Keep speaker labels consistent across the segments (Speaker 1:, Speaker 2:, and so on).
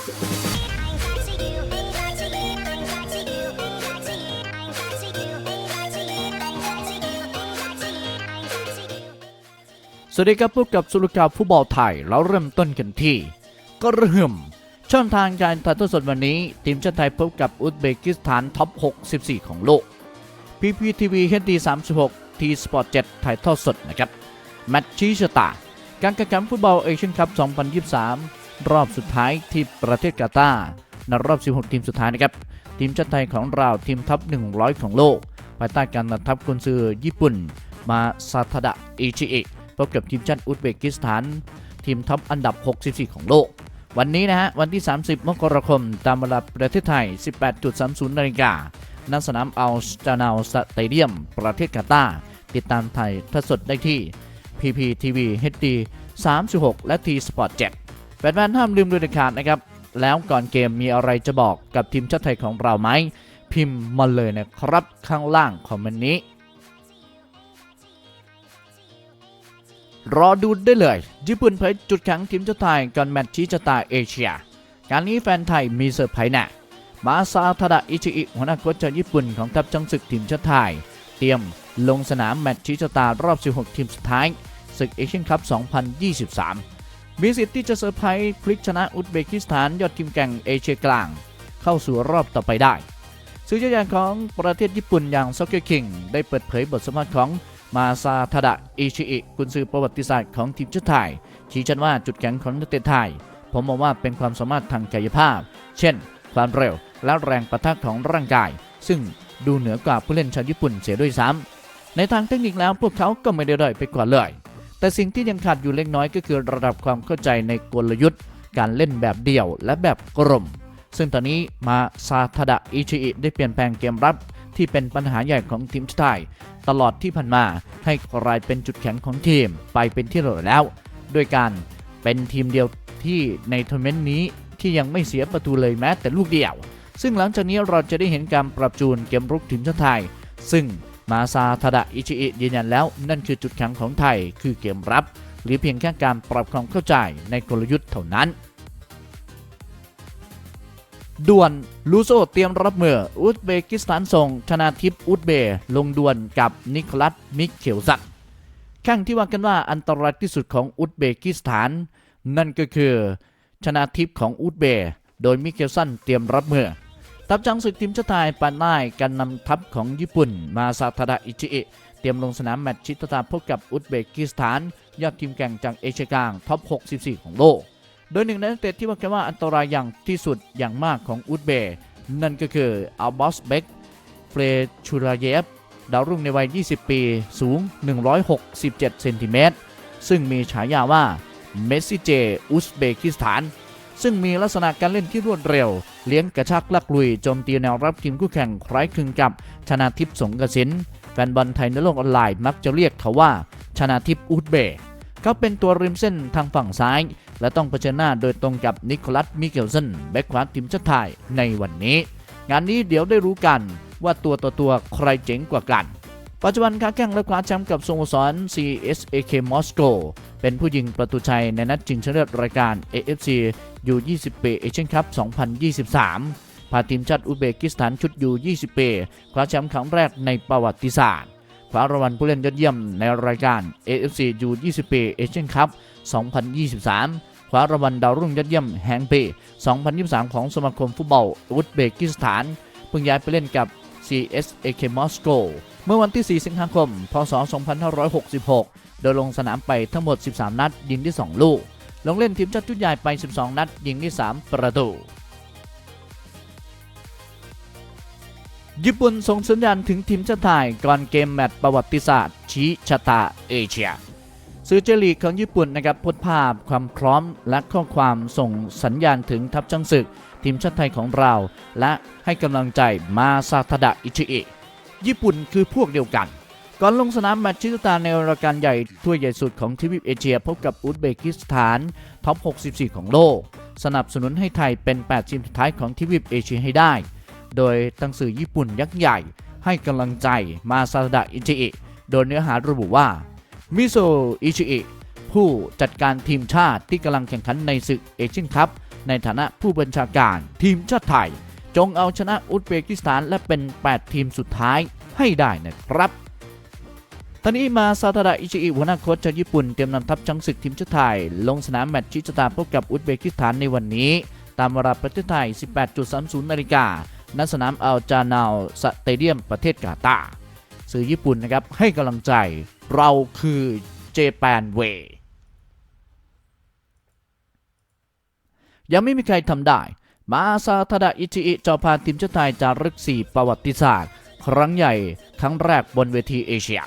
Speaker 1: สวัสดีครับพบกับสุรกาฟุตบอลไทยเราเริ่มต้นกันที่กระหึ่มช่องทางการถ่ายทอดสดวันนี้ ทีมชาติไทยพบกับอุซเบกิสถานท็อป 64 ของโลก PPTV HD 36 T Sport 7 ถ่ายทอดสดนะครับ แมตช์ชี้ชะตา การแข่งขันฟุตบอลเอเชียนคัพ 2023 รอบสุดท้ายที่ประเทศกาตาร์ในรอบ 16 ทีมสุดท้ายนะครับ ทีมชาติไทยของเราทีมท็อป 100 ของโลก ภายใต้การนำทัพกุนซือญี่ปุ่น มาซาทาดะอิชิเอิพบกับทีมชาติอุซเบกิสถาน ทีมท็อปอันดับ 64 ของโลก วันนี้นะฮะ วันที่ 30 มกราคม ตามเวลาประเทศไทย 18.30 นาฬิกาณสนามอัลจานาลสเตเดียม ประเทศกาตาร์ติดตามไทยทสดได้ที่ PPTV HD 36 และ T Sport 7 แฟนๆห้ามลืมดูเด็ดขาดนะครับ แล้วก่อนเกมมีอะไรจะบอกกับทีมชาติไทยของเราไหม พิมพ์มาเลยนะครับข้างล่างคอมเมนต์นี้ รอดูได้เลย ญี่ปุ่นเผยจุดแข็งทีมชาติไทยก่อนแมตช์ชี้ชะตาเอเชีย การนี้แฟนไทยมีเซอร์ไพรส์แน่มาซาทาดะอิชิอิหัวหน้าโค้ชจากญี่ปุ่นของทัพจังศึกทีมชาติไทย เตรียมลงสนามแมตช์ชี้ชะตารอบ 16 ทีมสุดท้ายศึกเอเชียนคัพ 2023 มีสิทธิ์ที่จะเซอร์ไพรส์พลิกชนะอุซเบกิสถานยอดทีมแก่งเอเชียกลาง เข้าสู่รอบต่อไปได้สื่อชื่อดังของประเทศญี่ปุ่นอย่างซ็อกเกอร์คิงได้เปิดเผยบทสัมภาษณ์ของมาซาทาดะอิชิอิกุนซือประวัติศาสตร์ของทีมชาติไทย ชี้ชัดว่าจุดแข็งของนักเตะไทย ผมมองว่าเป็นความสามารถทางกายภาพ เช่น ความเร็วและแรงประทะของร่างกาย ซึ่งดูเหนือกว่าผู้เล่นชาวญี่ปุ่นเสียด้วยซ้ำในทางเทคนิคแล้วพวกเขาก็ไม่ได้ด้อยไปกว่าเลย แต่สิ่งที่ยังขาดอยู่เล็กน้อยก็คือระดับความเข้าใจในกลยุทธ์ การเล่นแบบเดี่ยวและแบบกลมซึ่งตอนนี้มาซาทาดะอิชิอิได้เปลี่ยนแปลงเกมรับที่เป็นปัญหาใหญ่ของทีมชาติไทยตลอดที่ผ่านมาให้กลายเป็นจุดแข็งของทีมไปเป็นที่เรียบร้อยแล้ว ด้วยการเป็นทีมเดียวที่ในทัวร์นาเมนต์นี้ที่ยังไม่เสียประตูเลยแม้แต่ลูกเดียว ซึ่งหลังจากนี้เราจะได้เห็นการปรับจูนเกมรุกทีมชาติไทย ซึ่ง มาซาทาดะอิชิอิยืนยันแล้ว นั่นคือจุดแข็งของไทย คือเกมรับ หรือเพียงแค่การปรับความเข้าใจในกลยุทธ์เท่านั้นด่วนลูโซเตรียมรับมืออุซเบกิสถานส่ง ชนาทิพอุซเบลงดวลกับนิโคลัสมิเคลซันแข่งที่ว่ากันว่าอันตรายที่สุดของอุซเบกิสถาน นั่นก็คือ ชนาทิพของอุซเบโดยมิเคลซันเตรียมรับมือ ทัพจังศึกทีมชาติไทยปานใต้การนำทัพของญี่ปุ่น มาซาทาดะอิจิอิเตรียมลงสนามแมตช์ชิตตาพบกับอุซเบกิสถาน ยอดทีมแข่งจากเอเชียกลางท็อป 64 ของโลก โดยหนึ่งในนักเตะที่ว่ากันว่าอันตรายอย่างที่สุดอย่างมากของอุซเบนั่นก็คืออัลบอสเบกเฟรชูราเยฟดาวรุ่งในวัย 20 ปีสูง 167 เซนติเมตรซึ่งมีฉายาว่าเมสซิเจอุซเบกิสถาน ซึ่งมีลักษณะการเล่นที่รวดเร็ว เลี้ยงกระชากลักลุยโจมตีแนวรับทีมคู่แข่งคล้ายคลึงกับชนาทิพย์สงกระสินแฟนบอลไทยในโลกออนไลน์มักจะเรียกเขาว่า ชนาทิพย์อุซเบย์เขาเป็นตัวริมเส้นทางฝั่งซ้าย และต้องเผชิญหน้าโดยตรงกับนิโคลัสมิเกลสันแบ็กขวาทีมชาติไทยในวันนี้ งานนี้เดี๋ยวได้รู้กันว่าตัวต่อตัวใครเจ๋งกว่ากัน ปัจจุบันค้าแข่งและคว้าแชมป์กับสโมสร CSAK มอสโกเป็นผู้ยิงประตูชัยในนัดชิงชนะเลิศรายการ AFC U20 ปีเอเชียนคัพ 2023 พาทีมชาติอุเบกิสถานชุด U20 ปีคว้าแชมป์ครั้งแรกในประวัติศาสตร์คว้ารางวัลผู้เล่นยอดเยี่ยมในรายการ AFC U20 ปีเอเชียนคัพ 2023 คว้ารางวัลดาวรุ่งยอดเยี่ยมแห่งปี 2023 ของสมาคมฟุตบอลอุซเบกิสถาน เพิ่งย้ายไปเล่นกับ CSAK มอสโก เมื่อวันที่ 4 สิงหาคม พศ 2566 โดยลงสนามไปทั้งหมด 13 นัด ยิงที่ 2 ลูก ลงเล่นทีมชาติชุดใหญ่ไป 12 นัด ยิงที่ 3 ประตู ญี่ปุ่นส่งสัญญาณถึงทีมชาติไทยก่อนเกมแมตช์ประวัติศาสตร์ ชี้ชะตาเอเชียสื่อเจลีกของญี่ปุ่นนะครับโพสภาพความพร้อมและข้อความส่งสัญญาณถึงทัพจังศึก ทีมชาติไทยของเรา และให้กำลังใจมาซาทาดะอิชิอิ ญี่ปุ่นคือพวกเดียวกัน ก่อนลงสนามแมตช์ชิตาในรายการใหญ่ถ้วยใหญ่สุดของทวีปเอเชีย พบกับอุซเบกิสถานท็อป 64 ของโลก สนับสนุนให้ไทยเป็น 8 ทีมสุดท้ายของทวีปเอเชียให้ได้ โดยตั้งสื่อญี่ปุ่นยักษ์ใหญ่ ให้กำลังใจมาซาดะอิชิอิโดยเนื้อหาระบุว่ามิโซอิชิอิผู้จัดการทีมชาติที่กำลังแข่งขันในศึกเอเชียนคัพในฐานะผู้บัญชาการทีมชาติไทย จงเอาชนะอุซเบกิสถานและเป็น 8 ทีมสุดท้ายให้ได้นะครับตอนนี้มาซาตาดะอิชิอิหัวหน้าโค้ชจากญี่ปุ่นเตรียมนำทัพช้างศึกทีมชาติไทย ลงสนามแมตช์ชิชตาพบกับอุซเบกิสถานในวันนี้ ตามเวลาประเทศไทย 18.30 นาฬิกาณสนามอัลจานาวสเตเดียมประเทศกาตาสื่อญี่ปุ่นนะครับ ให้กำลังใจเราคือเจแปนเวยังไม่มีใครทำได้ มาซาทาดะอิชิอิเจ้าพาทีมชาติไทยจารึกสี่ประวัติศาสตร์ ครั้งใหญ่ครั้งแรกบนเวทีเอเชีย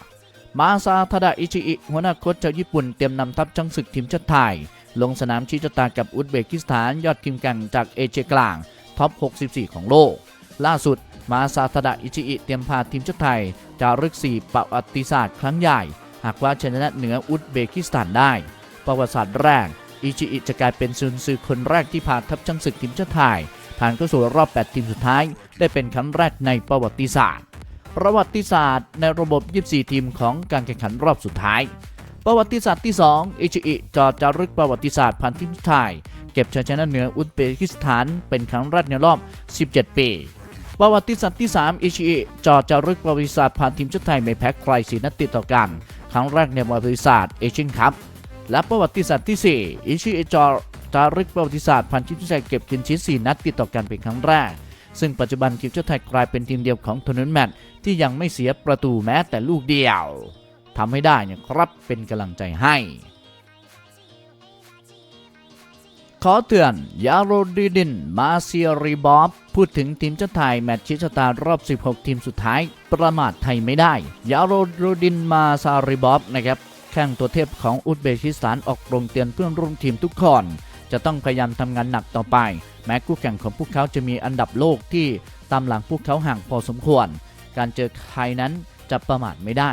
Speaker 1: มาซาทาดะอิชิอิหัวหน้าโค้ชชาวญี่ปุ่นเตรียมนำทัพช้างศึกทีมชาติไทย ลงสนามชี้ชะตากับอุซเบกิสถานยอดทีมแข่งจากเอเชียกลางท็อป 64 ของโลก ล่าสุด มาซาทาดะอิชิอิเตรียมพาทีมชาติไทยจารึกสี่ประวัติศาสตร์ ครั้งใหญ่ หากว่าชนะเหนืออุซเบกิสถานได้ ประวัติศาสตร์แรก อิชิอิจะกลายเป็นซุนซือคนแรกที่พาทัพช้างศึกทีมชาติไทยผ่านเข้าสู่รอบ 8 ทีมสุดท้าย ได้เป็นครั้งแรกในประวัติศาสตร์ ประวัติศาสตร์ในระบบ 24 ทีมของการแข่งขันรอบสุดท้าย ประวัติศาสตร์ที่ 2 อิชิอิจอจารึกประวัติศาสตร์ผ่านทีมไทย เก็บชัยชนะเหนืออุซเบกิสถานเป็นครั้งแรกในรอบ 17 ปีประวัติศาสตร์ที่ 3 อิชิอิจอจารึกประวัติศาสตร์ผ่านทีมชาติไทยไม่แพ้ใครสีนัดติดต่อกัน ครั้งแรกในประวัติศาสตร์เอเชียนคัพ และประวัติศาสตร์ที่ 4 อิชิอิจอจารึกประวัติศาสตร์ผ่านชาติไทยเก็บคินชิส4นัดติดต่อกันเป็นครั้งแรก ซึ่งปัจจุบันทีมชาติไทยกลายเป็นทีมเดียวของทัวร์นาเมนต์แมตที่ยังไม่เสียประตูแม้แต่ลูกเดียวทำให้ได้เนี่ยครับเป็นกำลังใจให้ ขอเตือนยาโรดีดิน มาเซียรีบอบพูดถึงทีมชาติไทย แมตช์ชิชตารอบ 16 ทีมสุดท้าย ประมาทไทยไม่ได้ ยาโรดินมาซารีบอบนะครับ แข้งตัวเทพของอุซเบกิสถานออกโรงเตือนเพื่อนร่วมทีมทุกคน จะต้องพยายามทำงานหนักต่อไป แม้คู่แข่งของพวกเขาจะมีอันดับโลกที่ตามหลังพวกเขาห่างพอสมควร การเจอใครนั้นจะประมาทไม่ได้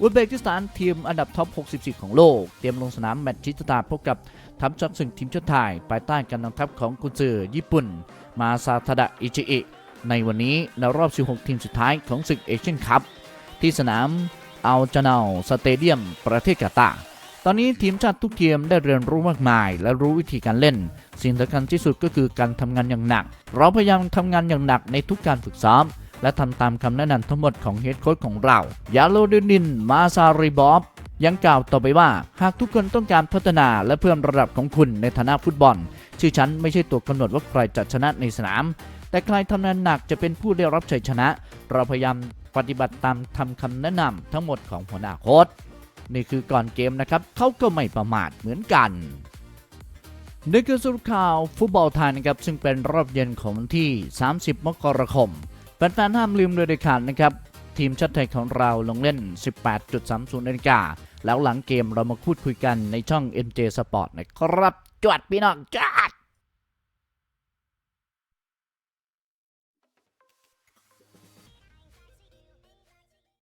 Speaker 1: อุซเบกิสถานทีมอันดับท็อป 64 ของโลก เตรียมลงสนามแมตช์ชิชะตาพบกับทัพชักศึกทีมชาติไทยภายใต้การนำทัพของกุนซือญี่ปุ่น มาซาทาดะอิชิอิในวันนี้ในรอบ 16 ทีมสุดท้ายของศึกเอเชียนคัพที่สนาม อัลจานาลสเตเดียม ประเทศกาตา ตอนนี้ทีมชาติทุกทีมได้เรียนรู้มากมาย และรู้วิธีการเล่น สิ่งสำคัญที่สุดก็คือการทำงานอย่างหนัก เราพยายามทำงานอย่างหนักในทุกการฝึกซ้อม และทำตามคำแนะนำทั้งหมดของเฮดโค้ชของเรา ยาโลดินิน มาซาริบอบ ยังกล่าวต่อไปว่า หากทุกคนต้องการพัฒนาและเพิ่มระดับของคุณในฐานะฟุตบอล ชื่อฉันไม่ใช่ตัวกำหนดว่าใครจะชนะในสนามแต่ใครทำงานหนักจะเป็นผู้ได้รับชัยชนะ เราพยายาม ปฏิบัติตามทำคำแนะนำทั้งหมดของหัวหน้าโค้ชนี่คือก่อนเกมนะครับเขาก็ไม่ประมาทเหมือนกันนี่คือสรุปข่าวฟุตบอลไทยนะครับซึ่งเป็นรอบเย็นของวันที่ 30 มกราคมแฟนๆห้ามลืมเลยเด็ดขาดนะครับทีมชาติไทยของเราลงเล่น 18.30นาฬิกาแล้วหลังเกมเรามาพูดคุยกันในช่อง MJ Sport นะครับจวดพี่น้องจวด